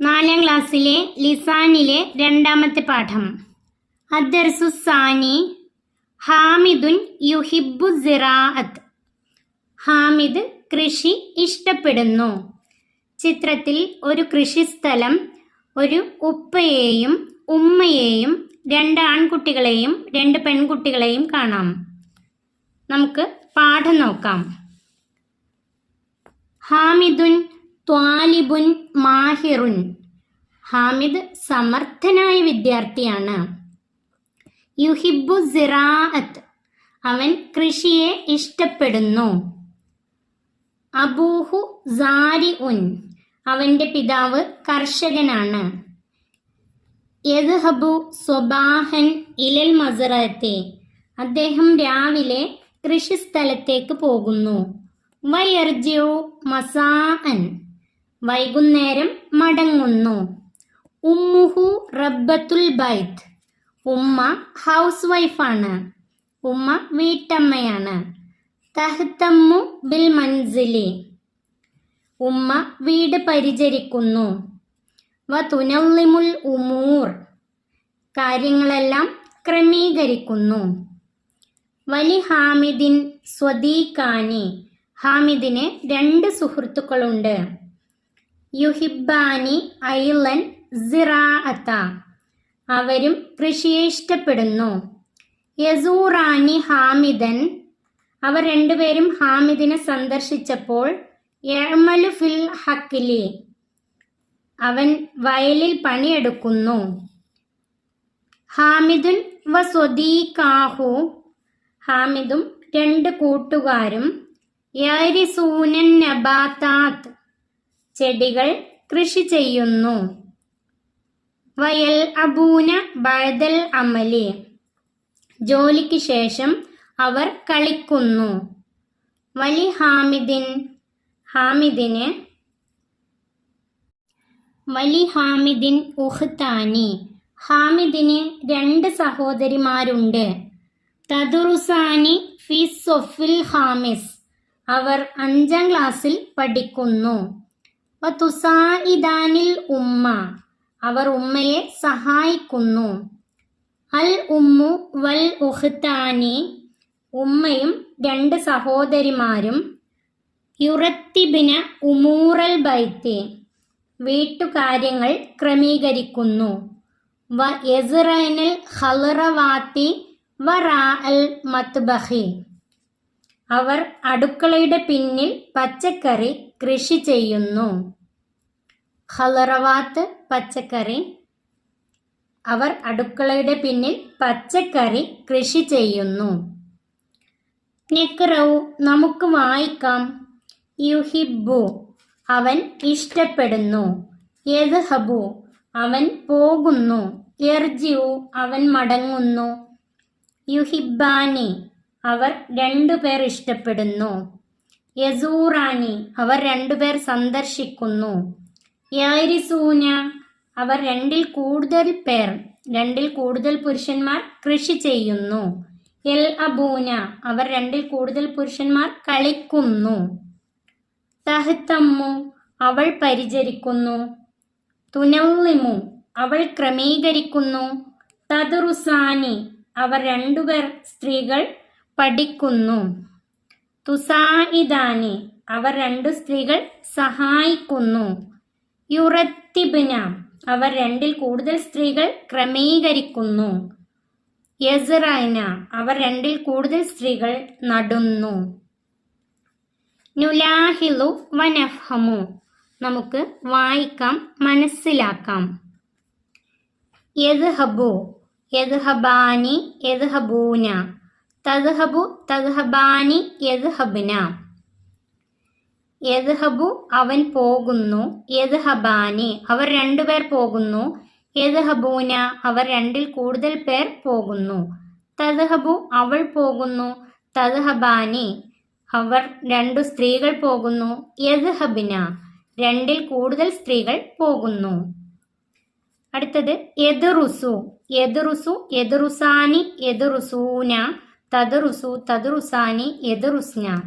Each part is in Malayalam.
നാലാം ക്ലാസ്സിലെ ലിസാനിലെ രണ്ടാമത്തെ പാഠം. അദ്ദർസു സാനി ഹാമിദുൻ യുഹിബു സിറാഅത്ത്. ഹാമിദ് കൃഷി ഇഷ്ടപ്പെടുന്നു. ചിത്രത്തിൽ ഒരു കൃഷിസ്ഥലം ഒരു ഉപ്പയെയും ഉമ്മയെയും രണ്ട് ആൺകുട്ടികളെയും രണ്ട് പെൺകുട്ടികളെയും കാണാം. നമുക്ക് പാഠം നോക്കാം. ഹാമിദുൻ ത്വാലിബുൻ മാഹിറുൻ. ഹാമിദ് സമർത്ഥനായ വിദ്യാർത്ഥിയാണ്. യുഹിബു സിറാഅത്ത്. അവൻ കൃഷിയെ ഇഷ്ടപ്പെടുന്നു. അബൂഹു സാരി ഉൻ അവന്റെ പിതാവ് കർഷകനാണ്. യദ്ഹബു സ്വബാഹൻ ഇലൽ മസറത്തെ അദ്ദേഹം രാവിലെ കൃഷിസ്ഥലത്തേക്ക് പോകുന്നു. വയർജ്യു മസാഅൻ. വൈകുന്നേരം മടങ്ങുന്നു. ഉമ്മുഹു റബ്ബത്തുൽ ബൈത്ത്. ഉമ്മ ഹൗസ് വൈഫാണ് ഉമ്മ വീട്ടമ്മയാണ്. തഹ്തമ്മു ബിൽ മൻസിലി. ഉമ്മ വീട് പരിചരിക്കുന്നു. വ ഉമൂർ. കാര്യങ്ങളെല്ലാം ക്രമീകരിക്കുന്നു. വലി ഹാമിദിൻ സ്വദീഖാനി. ഹാമിദിന് രണ്ട് സുഹൃത്തുക്കളുണ്ട്. യുഹിബാനി ഐലൻ സിറാഅത്ത അവരും കൃഷിയെ ഇഷ്ടപ്പെടുന്നു യസൂറാനി ഹാമിദൻ. അവർ രണ്ടുപേരും ഹാമിദിനെ സന്ദർശിച്ചപ്പോൾ എഴമലു ഫിൽ ഹക്കിലി അവൻ വയലിൽ പണിയെടുക്കുന്നു. ഹാമിദുൻ വ സ്വദീകാഹു ഹാമിദും രണ്ട് കൂട്ടുകാരും. യരിസൂനൻ നബാത്താത്ത്. ചെടികൾ കൃഷി ചെയ്യുന്നു. വയൽ അബൂന ബഴദൽ അമലി. ജോലിക്ക് ശേഷം അവർ കളിക്കുന്നു. വലി ഹാമിദിൻ ഹാമിദിന് വലി ഹാമിദിൻ ഉഹ്താനി. ഹാമിദിന് രണ്ട് സഹോദരിമാരുണ്ട്. തദുറുസാനി ഫി സൊഫിൽ ഹാമിസ്. അവർ അഞ്ചാം ക്ലാസ്സിൽ പഠിക്കുന്നു. തുസായിദാനിൽ ഉമ്മ. അവർ ഉമ്മയെ സഹായിക്കുന്നു. അൽ ഉമ്മു വൽ ഉഹ്താനി. ഉമ്മയും രണ്ട് സഹോദരിമാരും. യുറത്തിബിന ഉമൂറൽ ബൈത്തി. വീട്ടുകാര്യങ്ങൾ ക്രമീകരിക്കുന്നു. വ എസ്റൈനൽ ഹലറവാത്തി വ റാ അൽ മത്ബഹി. അവർ അടുക്കളയുടെ പിന്നിൽ പച്ചക്കറി കൃഷി ചെയ്യുന്നു. ഹലറവാത്ത് പച്ചക്കറി. അവർ അടുക്കളയുടെ പിന്നിൽ പച്ചക്കറി കൃഷി ചെയ്യുന്നു. നെക്റവ് നമുക്ക് വായിക്കാം. യുഹിബു അവൻ ഇഷ്ടപ്പെടുന്നു. യദ്ഹബു അവൻ പോകുന്നു. എർജിയു അവൻ മടങ്ങുന്നു. യുഹിബാനി അവർ രണ്ടുപേർ ഇഷ്ടപ്പെടുന്നു. യസൂറാനി അവർ രണ്ടുപേർ സന്ദർശിക്കുന്നു. യാരിസൂന അവർ രണ്ടിൽ കൂടുതൽ പേർ രണ്ടിൽ കൂടുതൽ പുരുഷന്മാർ കൃഷി ചെയ്യുന്നു. എൽ അബൂന അവർ രണ്ടിൽ കൂടുതൽ പുരുഷന്മാർ കളിക്കുന്നു. തഹ്തമ്മു അവൾ പരിചരിക്കുന്നു. തുനവ്ലിമു അവൾ ക്രമീകരിക്കുന്നു. തദുറുസാനി അവർ രണ്ടുപേർ സ്ത്രീകൾ പഠിക്കുന്നു. തുസായിദാനി അവർ രണ്ടു സ്ത്രീകൾ സഹായിക്കുന്നു. യുറത്തിബിന അവർ രണ്ടിൽ കൂടുതൽ സ്ത്രീകൾ ക്രമീകരിക്കുന്നു. യസറൈന അവർ രണ്ടിൽ കൂടുതൽ സ്ത്രീകൾ നടുന്നു. നുലാഹിലു വനഫമു നമുക്ക് വായിക്കാം മനസ്സിലാക്കാം. യദ്ഹബു യദ്ഹബാനി യദ്ഹബൂന തദ്ഹബു തദ്ഹബാനി യദ്ഹബ്ന. യദ്ഹബു അവൻ പോകുന്നു യദ്ഹബാനി അവർ രണ്ടുപേർ പോകുന്നു യദ്ഹബൂന അവർ രണ്ടിൽ കൂടുതൽ പേർ പോകുന്നു. തദ്ഹബു അവൾ പോകുന്നു തദ്ഹബാനി അവർ രണ്ടു സ്ത്രീകൾ പോകുന്നു യദ്ഹബിന രണ്ടിൽ കൂടുതൽ സ്ത്രീകൾ പോകുന്നു. അടുത്തത് എതിറുസു എതിറുസു എതിറുസാനി എതിറുസൂന തദറുസു തദുറുസാനി എതുറുസ്ന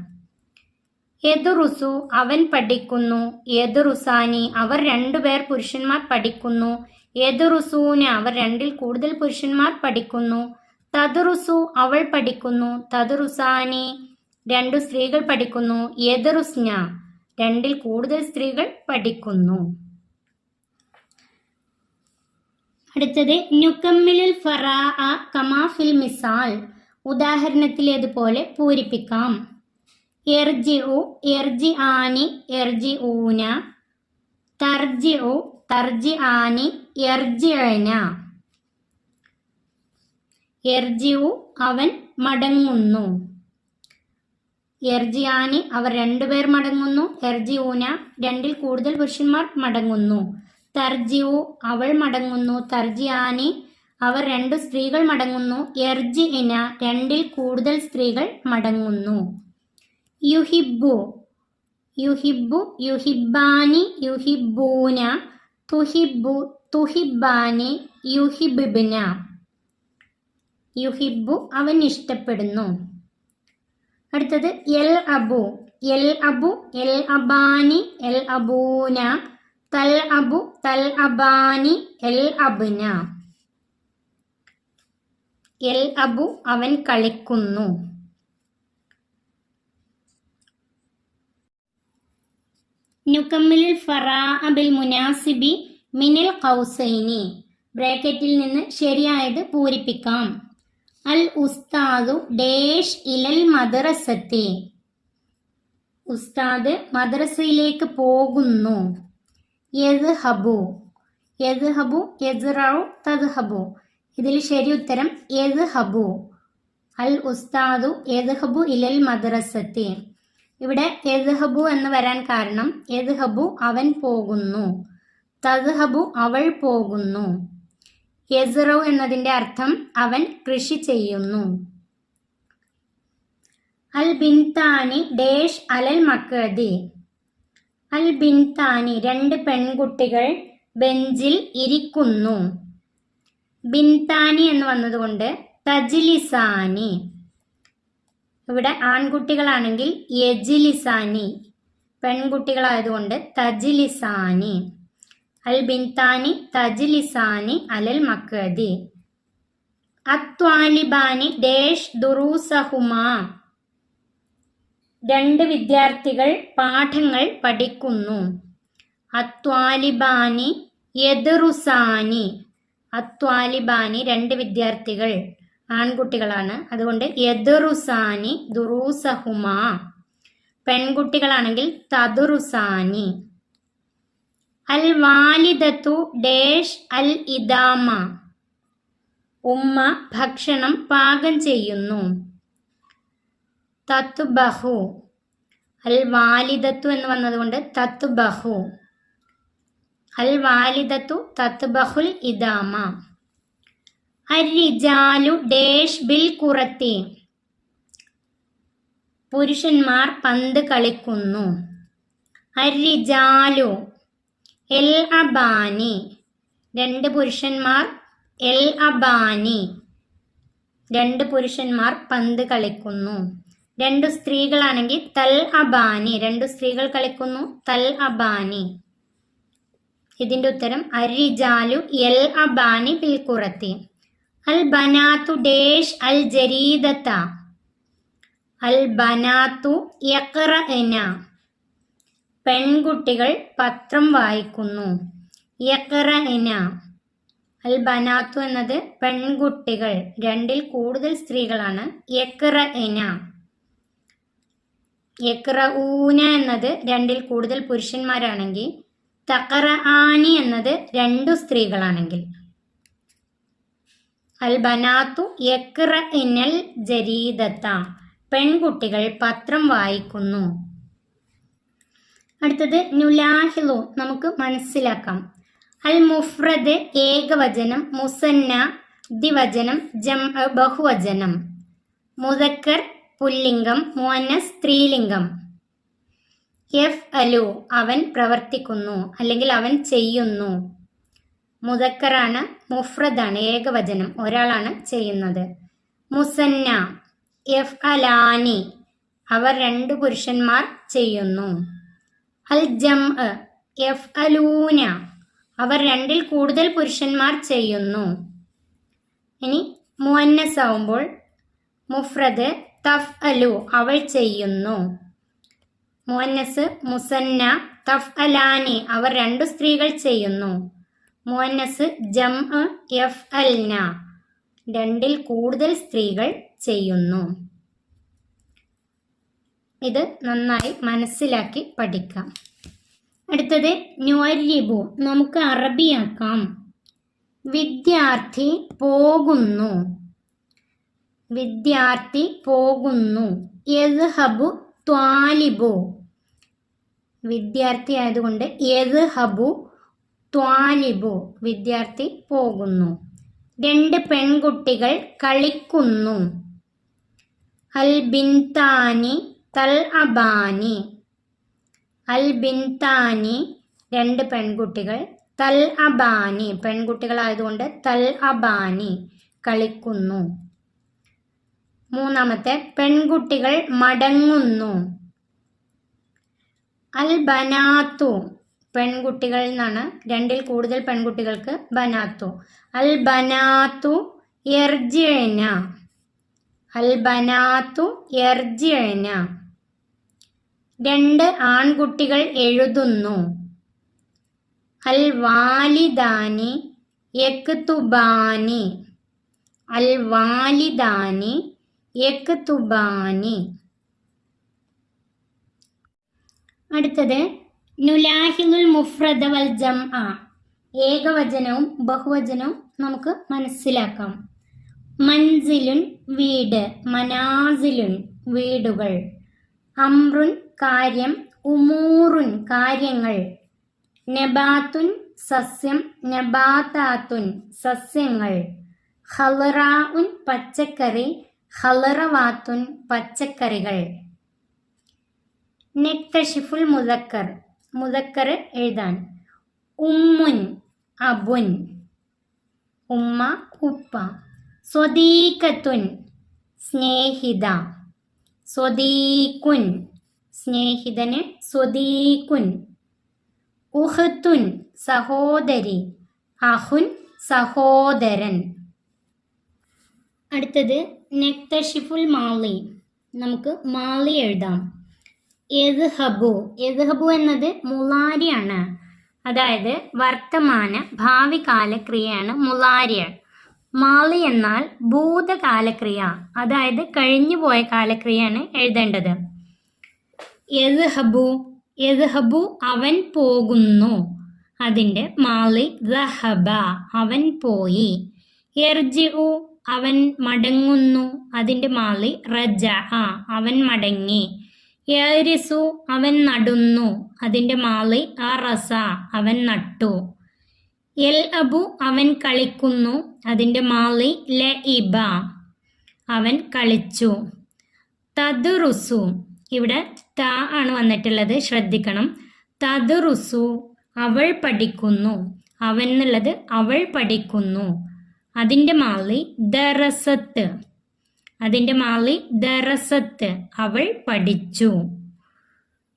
എതുറുസു അവൻ പഠിക്കുന്നു. എതുറുസാനി അവർ രണ്ടുപേർ പുരുഷന്മാർ പഠിക്കുന്നു. എതുറുസൂന് അവർ രണ്ടിൽ കൂടുതൽ പുരുഷന്മാർ പഠിക്കുന്നു. തദുറുസു അവൾ പഠിക്കുന്നു. തദുറുസാനി രണ്ടു സ്ത്രീകൾ പഠിക്കുന്നു. യദുറുസ്ന രണ്ടിൽ കൂടുതൽ സ്ത്രീകൾ പഠിക്കുന്നു. അടുത്തത് നുക്കമ്മിലുൽ ഫറാ കമാഫിൽ മിസാൽ. ഉദാഹരണത്തിലേതുപോലെ പൂരിപ്പിക്കാം. എർജി ഉ എർജി ആനി എർജി ഊന. തർജി ഉ തർജി ആനി എർജിഅന എർജി ഉ അവൻ മടങ്ങുന്നു. എർജിയാനി അവർ രണ്ടുപേർ മടങ്ങുന്നു. എർജി ഊന രണ്ടിൽ കൂടുതൽ പുരുഷന്മാർ മടങ്ങുന്നു. തർജിഉ അവൾ മടങ്ങുന്നു. തർജിയാനി അവർ രണ്ടു സ്ത്രീകൾ മടങ്ങുന്നു. എർജി ഇന രണ്ടിൽ കൂടുതൽ സ്ത്രീകൾ മടങ്ങുന്നു. യുഹിബു യുഹിബു യുഹിബാനി യുഹിബൂന തുഹിബു തുഹിബാനി യുഹിബിബിന യുഹിബു അവൻ ഇഷ്ടപ്പെടുന്നു. അടുത്തത് എൽ അബു എൽ അബു എൽ അബാനി എൽ അബൂന തൽ അബു തൽ അബാനി എൽ അബ്ന. എൽ അബു അവൻ കളിക്കുന്നു. നുക്കമ്മിൽ ഫറാ അബിൽ മുനാസിബി മിനിൽ കൗസൈനി. ബ്രാക്കറ്റിൽ നിന്ന് ശരിയായത് പൂരിപ്പിക്കാം. അൽ ഉസ്താദു ഡേഷ് ഇലൽ മദ്രസത്തെ. ഉസ്താദ് മദ്രസയിലേക്ക് പോകുന്നു. യദ്ഹബു. യദ്ഹബു യസ്റഉ തദ്ഹബു. ഇതിൽ ശരി ഉത്തരം ഏത് ഹബു. അൽ ഉസ്താദു ഏത് ഹബു ഇലൽ മദ്രസത്തി. ഇവിടെ ഏത് ഹബു എന്ന് വരാൻ കാരണം ഏത് ഹബു അവൻ പോകുന്നു. തത് ഹബു അവൾ പോകുന്നു. യസറവ് എന്നതിന്റെ അർത്ഥം അവൻ കൃഷി ചെയ്യുന്നു. അൽ ബിൻതാനി ഡേഷ് അലൽ മക്കതി. അൽ ബിൻതാനി രണ്ട് പെൺകുട്ടികൾ ബെഞ്ചിൽ ഇരിക്കുന്നു. ബിൻതാനി എന്ന് വന്നതുകൊണ്ട് തജിലിസാനി. ഇവിടെ ആൺകുട്ടികളാണെങ്കിൽ യജിലിസാനി പെൺകുട്ടികളായതുകൊണ്ട് തജിലിസാനി. അൽ ബിൻതാനി തജിലിസാനി അലൽ മക്കതി അത്വാലിബാനി ദേഷ് ദുറൂസഹുമാ. രണ്ട് വിദ്യാർത്ഥികൾ പാഠങ്ങൾ പഠിക്കുന്നു. അത്വാലിബാനി യദുറുസാനി. അത്വാലിബാനി രണ്ട് വിദ്യാർത്ഥികൾ ആൺകുട്ടികളാണ്. അതുകൊണ്ട് യദുറുസാനി ദുറൂസഹുമാ. പെൺകുട്ടികളാണെങ്കിൽ തദുറുസാനി. അൽ വാലിദത്തു ഡേഷ് അൽ ഇദാമ. ഉമ്മ ഭക്ഷണം പാകം ചെയ്യുന്നു. തത്തുബഹു അൽ വാലിദത്തു എന്ന് വന്നതുകൊണ്ട് തത്തുബഹു അൽ വാലിദത്തു തത്ബഹുൽ ഇദാമ. അരിജാലു ഡേഷ് ബിൽ കുറത്തി. പുരുഷന്മാർ പന്ത് കളിക്കുന്നു. അരിജാലു എൽ അബാനി. രണ്ട് പുരുഷന്മാർ എൽ അബാനി. രണ്ട് പുരുഷന്മാർ പന്ത് കളിക്കുന്നു. രണ്ട് സ്ത്രീകളാണെങ്കിൽ തൽ അബാനി. രണ്ട് സ്ത്രീകൾ കളിക്കുന്നു തൽ അബാനി. ഇതിന്റെ ഉത്തരം അരിജാലു എൽ അബാനി ബിൽക്കുറത്തി അൽ ബനാത്തു ഡേഷ് അൽ ജരീദത്ത. അൽ ബനാത്തു എന പെൺകുട്ടികൾ പത്രം വായിക്കുന്നു. എന അൽ ബനാത്തു എന്നത് പെൺകുട്ടികൾ രണ്ടിൽ കൂടുതൽ സ്ത്രീകളാണ്. യക്റന യക്റ ഊന എന്നത് രണ്ടിൽ കൂടുതൽ പുരുഷന്മാരാണെങ്കിൽ തക്കറ ആനി എന്നത് രണ്ടു സ്ത്രീകളാണെങ്കിൽ. അൽ ബനാത്തു യക്റ ഇനൽ ജരീദത്ത. പെൺകുട്ടികൾ പത്രം വായിക്കുന്നു. അടുത്തത് നുലാഹിലു. നമുക്ക് മനസ്സിലാക്കാം. അൽ മുഫ്രദ് ഏകവചനം മുസന്ന ദ്വിവചനം ജം ബഹുവചനം. മുതക്കർ പുല്ലിംഗം മുഅന്നസ് സ്ത്രീലിംഗം. എഫ് അലു അവൻ പ്രവർത്തിക്കുന്നു അല്ലെങ്കിൽ അവൻ ചെയ്യുന്നു. മുതക്കറാണ് മുഫ്രദാണ് ഏകവചനം ഒരാളാണ് ചെയ്യുന്നത്. മുസന്ന എഫ് അലാനി അവർ രണ്ട് പുരുഷന്മാർ ചെയ്യുന്നു. അൽ ജം എഫ് അലൂന അവർ രണ്ടിൽ കൂടുതൽ പുരുഷന്മാർ ചെയ്യുന്നു. ഇനി മുഅന്നസ് ആവുമ്പോൾ മുഫ്രദ് തഫ് അലു അവൾ ചെയ്യുന്നു. മുഅന്നസ് മുസന്ന തഫ് അലാനി അവർ രണ്ടു സ്ത്രീകൾ ചെയ്യുന്നു. മോന്നസ് ജം എഫ് അൽന രണ്ടിൽ കൂടുതൽ സ്ത്രീകൾ ചെയ്യുന്നു. ഇത് നന്നായി മനസ്സിലാക്കി പഠിക്കാം. അടുത്തത് ന്വരിബു നമുക്ക് അറബിയാക്കാം. വിദ്യാർത്ഥി പോകുന്നു. വിദ്യാർത്ഥി പോകുന്നു. യദ്ഹബു ത്വാലിബു. വിദ്യാർത്ഥി ആയതുകൊണ്ട് യദ്ഹബു ത്വാലിബു. വിദ്യാർത്ഥി പോകുന്നു. രണ്ട് പെൺകുട്ടികൾ കളിക്കുന്നു. അൽ ബിൻതാനി തൽ അബാനി. അൽ ബിൻതാനി രണ്ട് പെൺകുട്ടികൾ. തൽ അബാനി. പെൺകുട്ടികളായതുകൊണ്ട് തൽ അബാനി കളിക്കുന്നു. മൂന്നാമത്തെ പെൺകുട്ടികൾ മടങ്ങുന്നു. അൽ ബനാത്തു പെൺകുട്ടികൾ എന്നാണ് രണ്ടിൽ കൂടുതൽ പെൺകുട്ടികൾക്ക് ബനാത്തു. അൽ ബനാത്തു എർജിഴന അൽ ബനാത്തു എർജിഴന രണ്ട് ആൺകുട്ടികൾ എഴുതുന്നു. അൽ വാലിദാനി യക്തുബാനി അൽ വാലിദാനി യക്തുബാനി അടുത്തത് നുലാഹിനുൽ മുഫ്രദ വൽ ജം ആ ഏകവചനവും ബഹുവചനവും നമുക്ക് മനസ്സിലാക്കാം. മൻസിലുൻ വീട് മനാസിലുൻ വീടുകൾ. അമ്രുൻ കാര്യം ഉമൂറുൻ കാര്യങ്ങൾ. നബാത്തുൻ സസ്യം നബാത്താത്തുൻ സസ്യങ്ങൾ. ഹലറാഉൻ പച്ചക്കറി ഹലറവാത്തുൻ പച്ചക്കറികൾ. നെക്തഷിഫുൽ മുതക്കർ മുതക്കർ എഴുതാൻ. ഉമ്മുൻ അബുൻ. ഉമ്മ ഉപ്പ. സ്വദീകത്തുൻ സ്നേഹിത. സ്വദീകുൻ സ്നേഹിതന് സ്വദീകുൻ ഉഹത്തുൻ സഹോദരി. അഹുൻ സഹോദരൻ. അടുത്തത് നെക്തഷിഫുൽ മാളി. നമുക്ക് മാളി എഴുതാം. എദ്ഹബു എദ്ഹബു എന്നത് മുളാരിയാണ്. അതായത് വർത്തമാന ഭാവി കാലക്രിയയാണ് മുളാരിയ. മാളി എന്നാൽ ഭൂതകാലക്രിയ അതായത് കഴിഞ്ഞുപോയ കാലക്രിയയാണ് എഴുതേണ്ടത്. എദ്ഹബു എദ്ഹബു അവൻ പോകുന്നു. അതിന്റെ മാളി ദഹബ അവൻ പോയി. എർജിഉ. അവൻ മടങ്ങുന്നു. അതിന്റെ മാളി റജ. ആ അവൻ മടങ്ങി. യരിസു അവൻ നടുന്നു. അതിന്റെ മാളി ആ റസ അവൻ നട്ടു. എൽ അബു അവൻ കളിക്കുന്നു. അതിന്റെ മാളി ല ഇബ അവൻ കളിച്ചു. തദുറുസു. ഇവിടെ ത ആണ് വന്നിട്ടുള്ളത്. ശ്രദ്ധിക്കണം. തദുറുസു അവൾ പഠിക്കുന്നു. അവൻ എന്നുള്ളത് അവൾ പഠിക്കുന്നു. അതിന്റെ മാളി ദറസത്ത് അതിന്റെ മാളി ദറസത്ത് അവൾ പഠിച്ചു.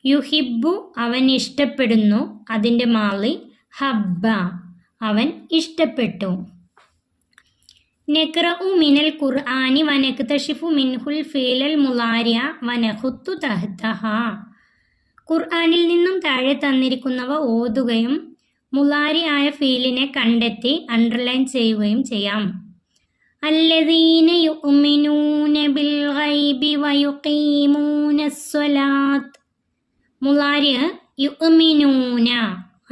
യുഹിബു അവൻ ഇഷ്ടപ്പെടുന്നു. അതിന്റെ മാളി ഹബ്ബ അവൻ ഇഷ്ടപ്പെട്ടു. നെക്റഉ മിനൽ ഖുർആനി വനക്തഷിഫു മിൻഹുൽ ഫീലൽ മുലാരിയ വനഹുത്തു തഹ്തഹ. ഖുർആനിൽ നിന്നും താഴെ തന്നിരിക്കുന്നവ ഓതുകയും മുലാരി ആയ ഫീലിനെ കണ്ടെത്തി അണ്ടർലൈൻ ചെയ്യുകയും ചെയ്യാം الذين يؤمنون بالغيب ويقيمون الصلاة മുലാരിയ യുഅ്മിനൂന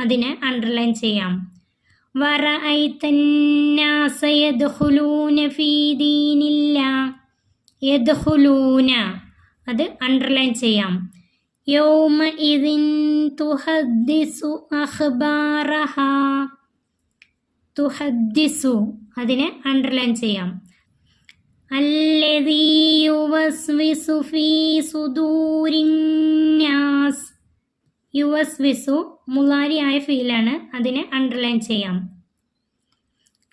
അതിനെ അണ്ടർലൈൻ ചെയ്യാം വറഅയ്തന്നാസ യദ്ഖുലൂന ഫീ ദീനില്ല യദ്ഖുലൂന അത് അണ്ടർലൈൻ ചെയ്യാം ഇദിൻ തുഹദ്ദിസു അഖ്ബാറഹ തുഹദ്ദിസു അതിനെ അണ്ടർലൈൻ ചെയ്യാം. അല്ലദീ യുവസ്വിസു ഫീ الناس. യുവസ്വിസു മുലാരിയായ ഫീലാണ് അതിനെ അണ്ടർലൈൻ ചെയ്യാം.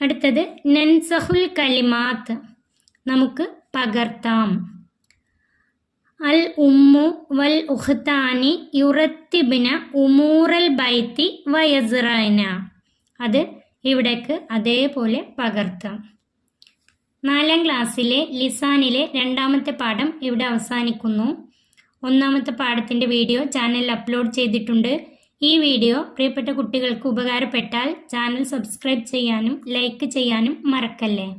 അടുത്തത് നൻസഹുൽ കലിമാത്ത്. നമുക്ക് പകർത്താം. അൽ ഉമ്മു വൽ ഉഹ്താനി യുറത്തിബിന ഉമൂറൽ ബൈത്തി വയസ്റൈന. അത് ഇവിടേക്ക് അതേപോലെ പകർത്താം. നാലാം ക്ലാസ്സിലെ ലിസാനിലെ രണ്ടാമത്തെ പാഠം ഇവിടെ അവസാനിക്കുന്നു. ഒന്നാമത്തെ പാഠത്തിന്റെ വീഡിയോ ചാനലിൽ അപ്ലോഡ് ചെയ്തിട്ടുണ്ട്. ഈ വീഡിയോ പ്രിയപ്പെട്ട കുട്ടികൾക്ക് ഉപകാരപ്പെട്ടാൽ ചാനൽ സബ്സ്ക്രൈബ് ചെയ്യാനും ലൈക്ക് ചെയ്യാനും മറക്കല്ലേ?